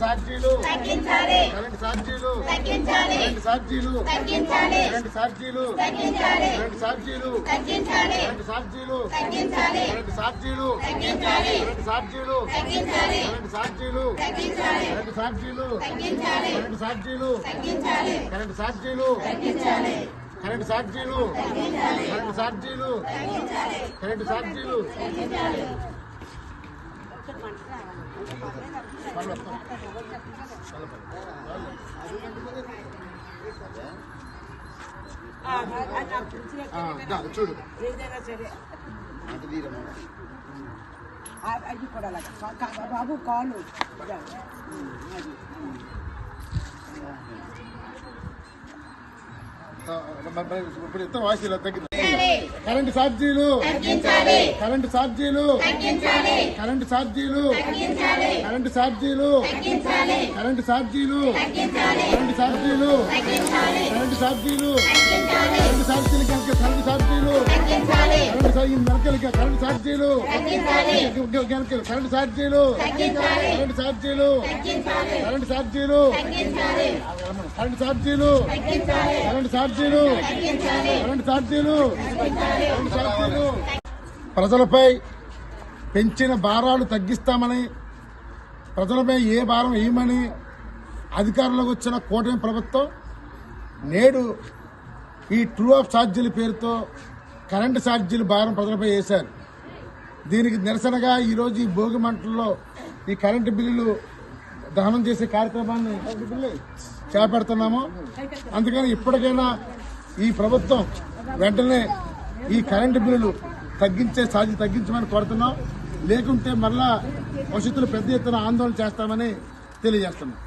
సాక్షిలు తగ్గించాలి కరెంట్ రెండు తగ్గించాలి రెండు సాక్షిలు రెండు సాక్షిలు రెండు సాక్షిలు రెండు సాక్షిలు రెండు కరెంట్ ఛార్జీలు సాక్షిలు రెండు సాక్షిలు రెండు సాక్షిలు ఛార్జీలు సాక్షిలు కరెంట్ ఛార్జీలు తగ్గించాలి కరెంట్ ఛార్జీలు తగ్గించాలి కరెంట్ ఛార్జీలు చూడు. అది కూడా బాబు కాలు. అది. ఇప్పుడు ఇతర వాయిసీలు తగ్గించాలి. కరెంటు ఛార్జీలు. కరెంటు ఛార్జీలు. కరెంటు ఛార్జీలు. కరెంటు ఛార్జీలు. కరెంటు ఛార్జీలు. కరెంటు ఛార్జీలు. కరెంటు ఛార్జీలు తగ్గించాలి. కరెంటు ఛార్జీలు కరెంటు ఛార్జీలు కరెంటు ఛార్జీలు కరెంటు ఛార్జీలు కరెంటు ఛార్జీలు కరెంటు ఛార్జీలు కరెంటు ఛార్జీలు కరెంటు ఛార్జీలు ప్రజలపై పెంచిన భారాలు తగ్గిస్తామని ప్రజలపై ఏ భారం వేయమని అధికారంలోకి వచ్చిన కూటమి ప్రభుత్వం నేడు ఈ ట్రూ ఆఫ్ ఛార్జీల పేరుతో కరెంటు ఛార్జీలు భారం ప్రజలపై వేశారు. దీనికి నిరసనగా ఈరోజు ఈ భోగి మంటల్లో ఈ కరెంటు బిల్లులు దహనం చేసే కార్యక్రమాన్ని చేపడుతున్నాము. అందుకని ఇప్పటికైనా ఈ ప్రభుత్వం వెంటనే ఈ కరెంటు బిల్లులు తగ్గించే ఛార్జీ తగ్గించమని కోరుతున్నాం. లేకుంటే మరలా భవిష్యత్తులో పెద్ద ఎత్తున ఆందోళన చేస్తామని తెలియజేస్తున్నాం.